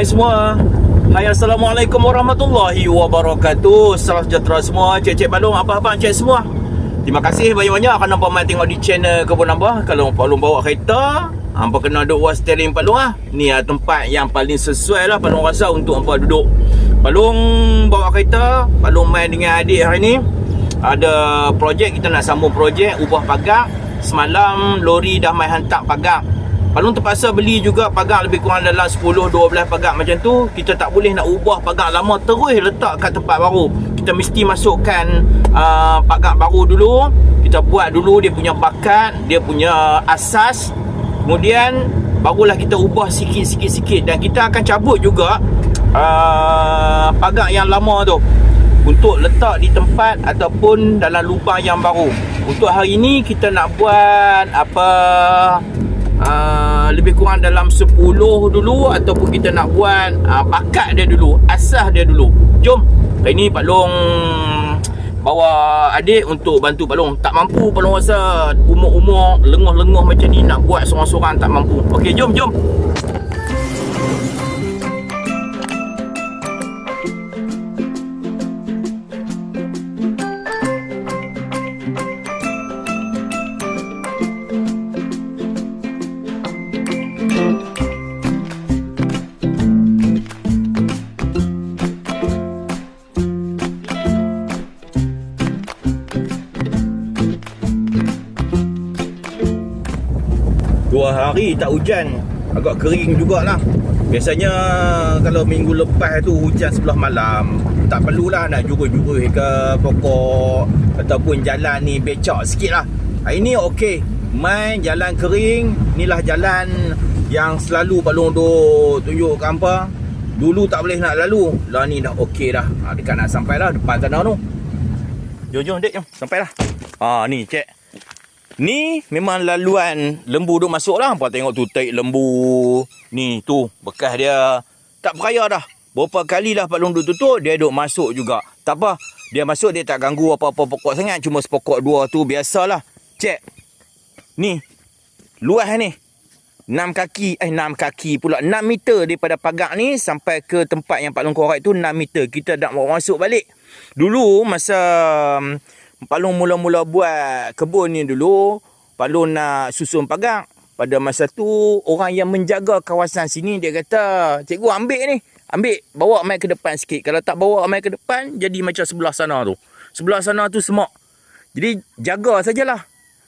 Hai semua. Hai Assalamualaikum Warahmatullahi Wabarakatuh. Salam sejahtera semua. Cik-cik balong Apa-apa cik semua? Terima kasih banyak-banyak Kerana Abang Mai tengok di channel Kebun Abah. Kalau Pak Long bawa kereta Hampa kena duduk was steering Pak Long lah Ni lah tempat yang paling sesuai lah Pak Long rasa untuk hampa duduk. Pak Long bawa kereta. Pak Long main dengan adik hari ni. Ada projek Kita nak sambung projek. Ubah pagar Semalam lori dah main hantar pagar Palung terpaksa beli juga pagar lebih kurang dalam 10-12 pagar macam tu Kita tak boleh nak ubah pagar lama terus letak kat tempat baru. Kita mesti masukkan uh, pagar baru dulu. Kita buat dulu dia punya bakat Dia punya asas. Kemudian barulah kita ubah sikit-sikit-sikit. Dan kita akan cabut juga uh, pagar yang lama tu untuk letak di tempat ataupun dalam lubang yang baru. Untuk hari ini kita nak buat apa? Uh, lebih kurang dalam 10 dulu ataupun kita nak buat uh, bakat dia dulu, asas dia dulu. Jom. Hari ni Pak Long bawa adik untuk bantu Pak Long. Tak mampu Pak Long rasa umur-umur lenguh-lenguh macam ni nak buat seorang-seorang tak mampu. Okey, jom jom. Hari tak hujan Agak kering jugalah. Biasanya kalau minggu lepas tu hujan sebelah malam Tak perlulah nak jurus-jurus ke pokok Ataupun jalan ni becak sikit lah Hari ni okey. Main jalan kering Inilah jalan yang selalu Pak Long duk tunjuk ke hampa Dulu tak boleh nak lalu Lah ni dah okey dah. Ha, Dekat nak sampai dah depan sana tu. Jom jom dek jom. Sampai dah ha, Ni cek Ni memang laluan lembu duk masuk lah. Hampa tengok tu taik lembu. Ni tu bekas dia. Tak peraya dah. Berapa kali lah Pak Long duk tutup, dia duk masuk juga. Tak apa. Dia masuk dia tak ganggu apa-apa pokok sangat. Cuma sepokok dua tu biasalah. Cek. Ni. Luas ni. 6 kaki. Eh 6 kaki pula. 6 meter daripada pagar ni sampai ke tempat yang Pak Long korek tu 6 meter. Kita nak masuk balik. Dulu masa Pak Long mula-mula buat kebun ni dulu, Pak Long nak susun pagar. Pada masa tu, orang yang menjaga kawasan sini, dia kata, cikgu ambil ni. Ambil, bawa mai ke depan sikit. Kalau tak bawa mai ke depan, jadi macam sebelah sana tu. Sebelah sana tu semak. Jadi, jaga sajalah.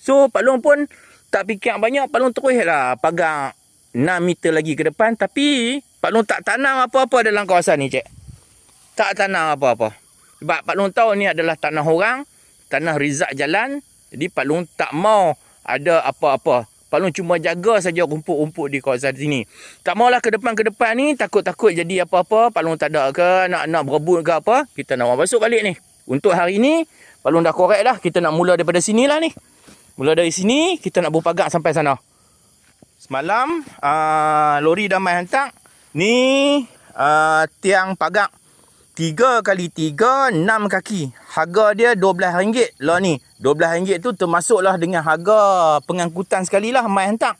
So, Pak Long pun tak fikir banyak. Pak Long terus lah pagar 6 meter lagi ke depan. Tapi, Pak Long tak tanam apa-apa dalam kawasan ni, cik. Tak tanam apa-apa. Sebab Pak Long tahu ni adalah tanah orang tanah rizak jalan. Jadi Pak Long tak mau ada apa-apa. Pak Long cuma jaga saja rumput-rumput di kawasan sini. Tak maulah ke depan ke depan ni takut-takut jadi apa-apa. Pak Long tak ada ke nak nak berebut ke apa. Kita nak masuk balik ni. Untuk hari ni Pak Long dah korek dah. Kita nak mula daripada sini lah ni. Mula dari sini kita nak berpagar sampai sana. Semalam uh, lori dah main hantar. Ni uh, tiang pagar. 3 kali 3 6 kaki. Harga dia RM12 lah ni. RM12 tu termasuklah dengan harga pengangkutan sekali lah mai hantar.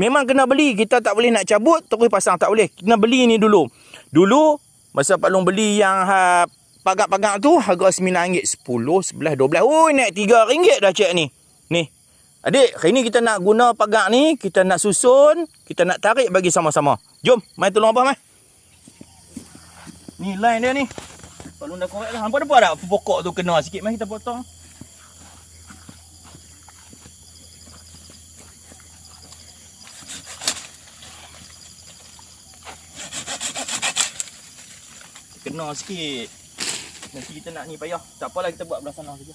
Memang kena beli. Kita tak boleh nak cabut terus pasang tak boleh. Kena beli ni dulu. Dulu masa Pak Long beli yang ha, pagar-pagar tu harga RM9. 10, 11, 12. Oh naik RM3 dah cek ni. Ni. Adik, hari ni kita nak guna pagar ni. Kita nak susun. Kita nak tarik bagi sama-sama. Jom, mai tolong abang mai. Ni line dia ni. Kalau dah korek lah. Hampa ada buat tak pokok tu kena sikit. Mari kita potong. Kena sikit. Nanti kita nak ni payah. Tak apalah kita buat belah sana saja.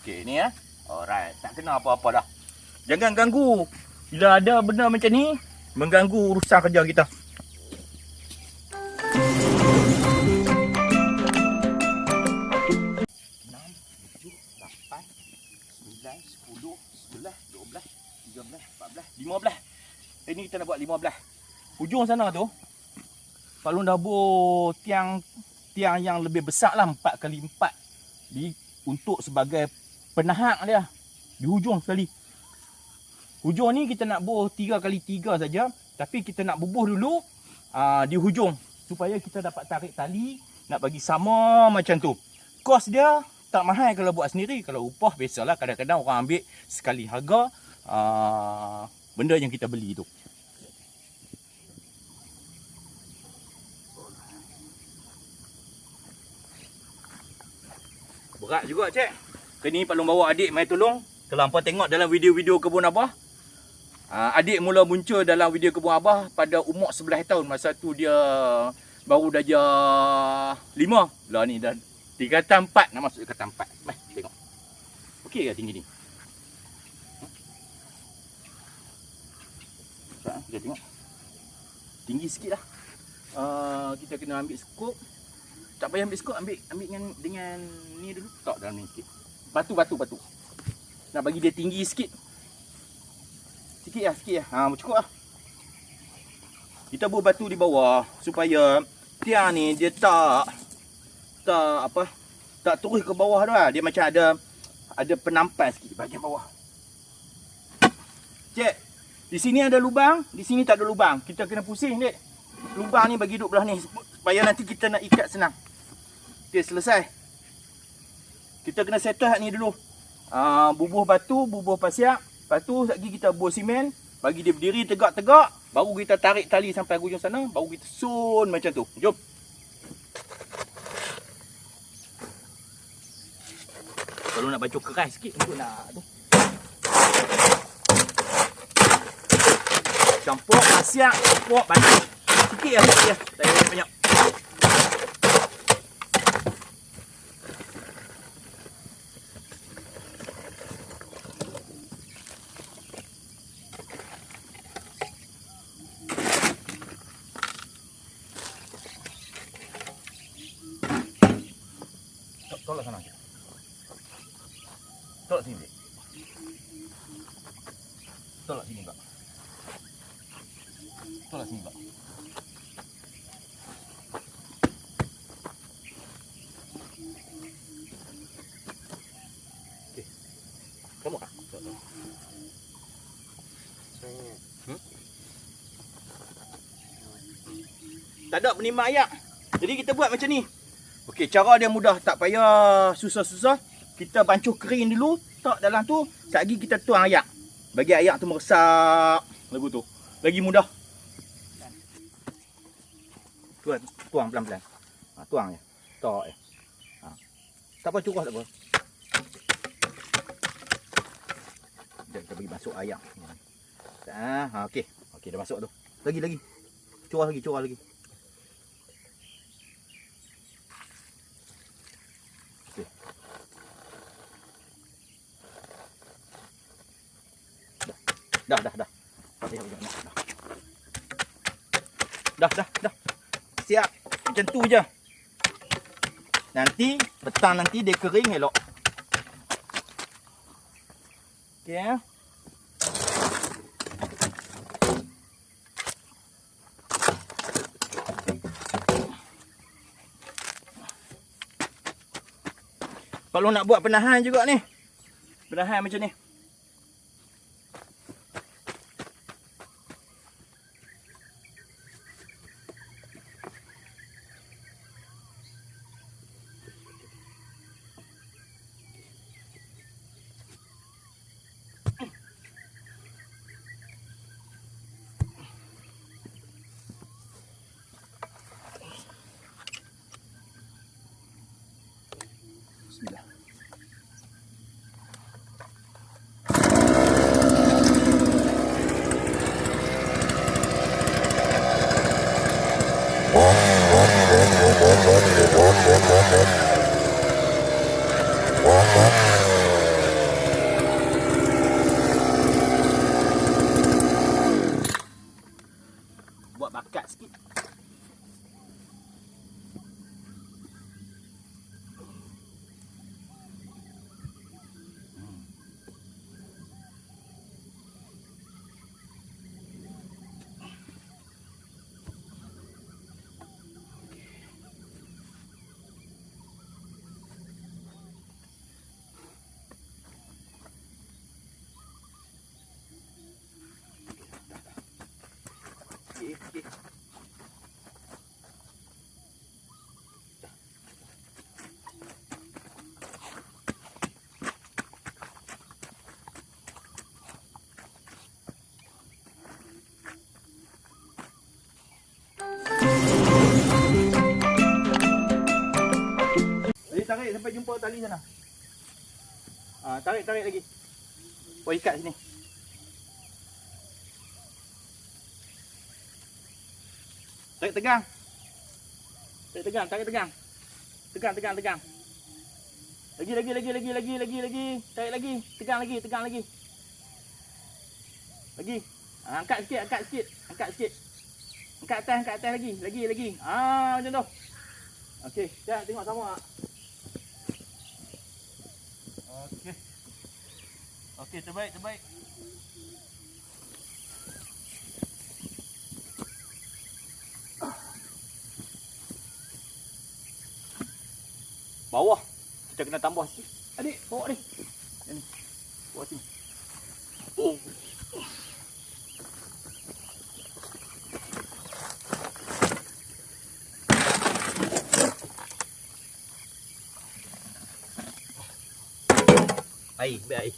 Okey ni eh. Alright, tak kena apa-apa dah. Jangan ganggu. Bila ada benda macam ni, mengganggu urusan kerja kita. Ini kita nak buat lima belas. Hujung sana tu, Pak Long dah bor tiang tiang yang lebih besar lah 4 kali 4 di untuk sebagai penahak dia di hujung sekali. Hujung ni kita nak bubuh 3 kali 3 saja tapi kita nak bubuh dulu uh, di hujung supaya kita dapat tarik tali nak bagi sama macam tu. Kos dia tak mahal kalau buat sendiri. Kalau upah biasalah kadang-kadang orang ambil sekali harga uh, benda yang kita beli tu. Berat juga cik. Kini Pak Long bawa adik mai tolong. Kalau hampa tengok dalam video-video kebun abah. Uh, adik mula muncul dalam video kebun abah pada umur 11 tahun. Masa tu dia baru darjah 5. Lah ni dah tiga kata 4 nak masuk kata 4. Mai tengok. Okey ke tinggi ni? Tak, kita tengok. Tinggi sikit lah. Uh, kita kena ambil skop. Tak payah ambil skop, ambil ambil dengan dengan ni dulu. Tak dalam ni sikit. Batu, batu, batu. Nak bagi dia tinggi sikit. Sikit lah, sikit lah. Ha, cukup lah. Kita buat batu di bawah supaya tiang ni dia tak tak apa tak turun ke bawah tu lah. Dia macam ada ada penampan sikit bahagian bawah. Cek. Di sini ada lubang, di sini tak ada lubang. Kita kena pusing, Dek. Lubang ni bagi duduk belah ni supaya nanti kita nak ikat senang. Okey, selesai. Kita kena settle ni dulu. Uh, bubuh batu, bubuh pasiak. Lepas tu lagi kita bubuh simen. Bagi dia berdiri tegak-tegak. Baru kita tarik tali sampai hujung sana. Baru kita sun macam tu. Jom. Kalau nak bacuk keras sikit untuk nak tu. Campur pasiak, campur batu. Sikit lah, sikit lah. Tak banyak. Tolak sana. Tolak sini. Dek. Tolak sini, Pak. Tolak sini, Pak. Okey. Kamu ah. Tolak. Hmm? Tak ada penimba ayak. Jadi kita buat macam ni. Okey, cara dia mudah, tak payah susah-susah. Kita bancuh kering dulu, tak dalam tu, sekejap lagi kita tuang ayak. Bagi ayak tu meresap lagu tu. Lagi mudah. Tuang, tuang pelan-pelan. Ha, tuang je. Tak je. Ha. Tak apa curah tak apa. Sekejap kita bagi masuk ayak. Ha, ha okey. Okey dah masuk tu. Lagi lagi. Curah lagi, curah lagi. Dah, dah, dah. Tak payah banyak nak. Dah. dah, dah, dah. Siap. Macam tu je. Nanti, petang nanti dia kering elok. Okey ya. Kalau nak buat penahan juga ni. Penahan macam ni. Bismillah. Buat bakat sikit. Okey, okey. Jadi tarik sampai jumpa tali sana. Ah, tarik tarik lagi. Oh ikat sini. Tarik tegang. Tarik tegang, tarik tegang. Tegang, tegang, tegang. Lagi, lagi, lagi, lagi, lagi, lagi, lagi. Tarik lagi. Tegang lagi, tegang lagi. Lagi. Ah, angkat sikit, angkat sikit. Angkat sikit. Angkat atas, angkat atas lagi. Lagi, lagi. Ah, macam tu. Okey, jap tengok sama. Okey. Okey, terbaik, terbaik. Bawah. Kita kena tambah sikit. Adik, bawa ni. Ni. Bawa sini. Air, biar air.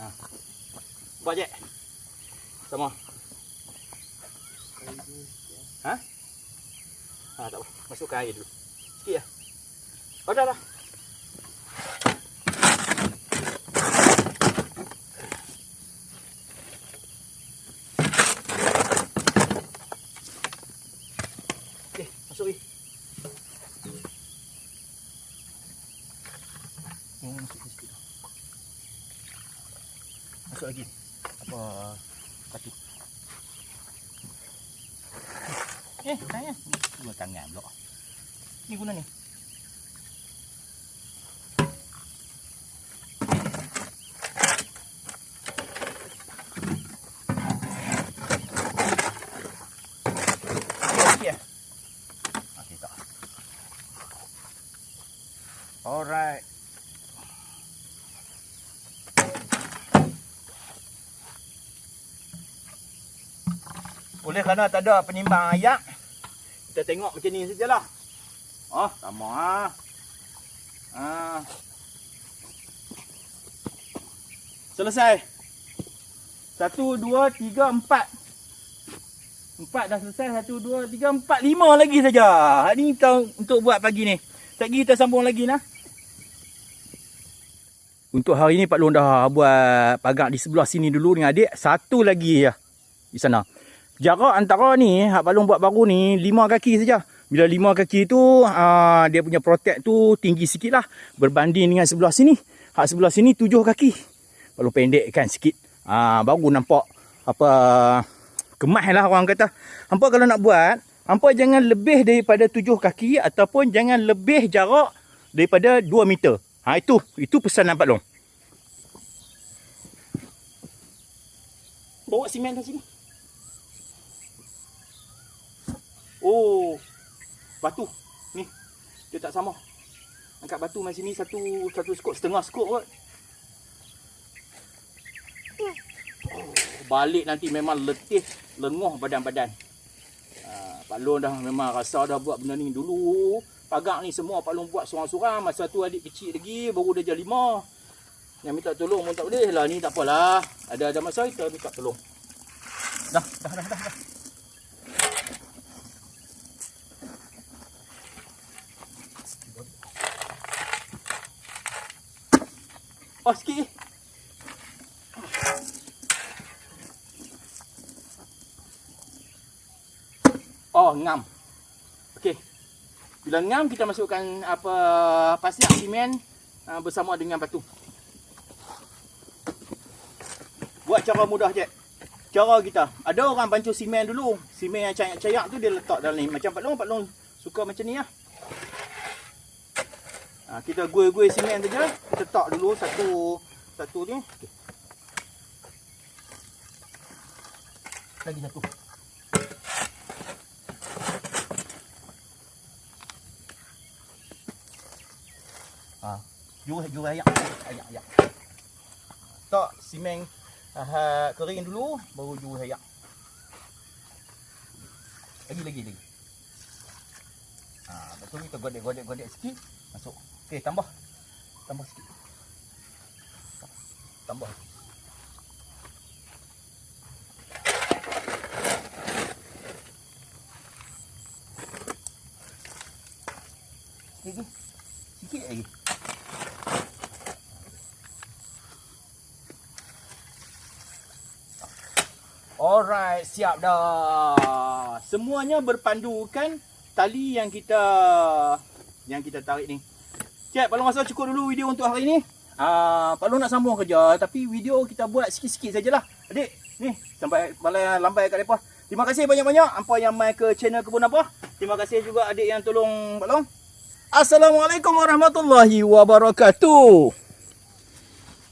Ha. Je. Sama. Ha? Ha, tak apa. Masukkan air dulu. Sikit lah. Oh, dah, dah. Okey, masuk air. Oh, masuk sikit dah. Masuk lagi. Apa katu? Eh, tanya. Dua tangan pula. Ni guna ni. Okey. Okey Oleh kerana tak ada penimbang ayak, kita tengok macam ni sajalah. Oh, sama ah. Ah. Selesai. Satu, dua, tiga, empat. Empat dah selesai. Satu, dua, tiga, empat, lima lagi saja. Hari ni kita untuk buat pagi ni. Lagi kita sambung lagi nah. Untuk hari ni Pak Long dah buat pagar di sebelah sini dulu dengan adik. Satu lagi ya di sana. Jarak antara ni, hak Pak Long buat baru ni, lima kaki saja. Bila lima kaki tu, aa, dia punya protect tu tinggi sikit lah. Berbanding dengan sebelah sini. Hak sebelah sini tujuh kaki. Pak Long pendekkan sikit. Aa, baru nampak apa kemas lah orang kata. Hampa kalau nak buat, hampa jangan lebih daripada tujuh kaki ataupun jangan lebih jarak daripada dua meter. Ha itu, itu pesanan Pak Long. Bawa simen kat sini. Oh, batu. Ni, dia tak sama. Angkat batu macam sini satu satu skop setengah skop kot. Oh, balik nanti memang letih, lenguh badan-badan. Ha, Pak Long dah memang rasa dah buat benda ni dulu. Pagar ni semua Pak Long buat seorang-seorang. Masa tu adik kecil lagi, baru dia lima. Yang minta tolong pun tak boleh lah. Ni tak apalah. Ada ada masa kita minta tolong. Dah, dah, dah, dah. dah. Oh, sikit. Oh, ngam. Okey. Bila ngam kita masukkan apa pasir simen uh, bersama dengan batu. Buat cara mudah je. Cara kita. Ada orang bancuh simen dulu. Simen yang cayak-cayak tu dia letak dalam ni. Macam Pak Long, Pak Long suka macam ni lah. Ha, kita gui-gui simen saja. Kita letak dulu satu satu ni. Lagi satu. Ha. Jual jual ayak. Ayak ayak. letak simeng uh, kering dulu baru ju hayak. Lagi lagi lagi. Ha, lepas tu kita godek-godek-godek sikit masuk. Okey, tambah. Tambah sikit. Tambah. Lagi. Sikit lagi. Alright, siap dah. Semuanya berpandukan tali yang kita yang kita tarik ni. Cik, Pak Long rasa cukup dulu video untuk hari ni. Ah, Pak Long nak sambung kerja tapi video kita buat sikit-sikit sajalah. Adik, ni sampai balai lambai kat depa. Terima kasih banyak-banyak apa yang mai ke channel kebun apa. Terima kasih juga adik yang tolong Pak Long. Assalamualaikum warahmatullahi wabarakatuh.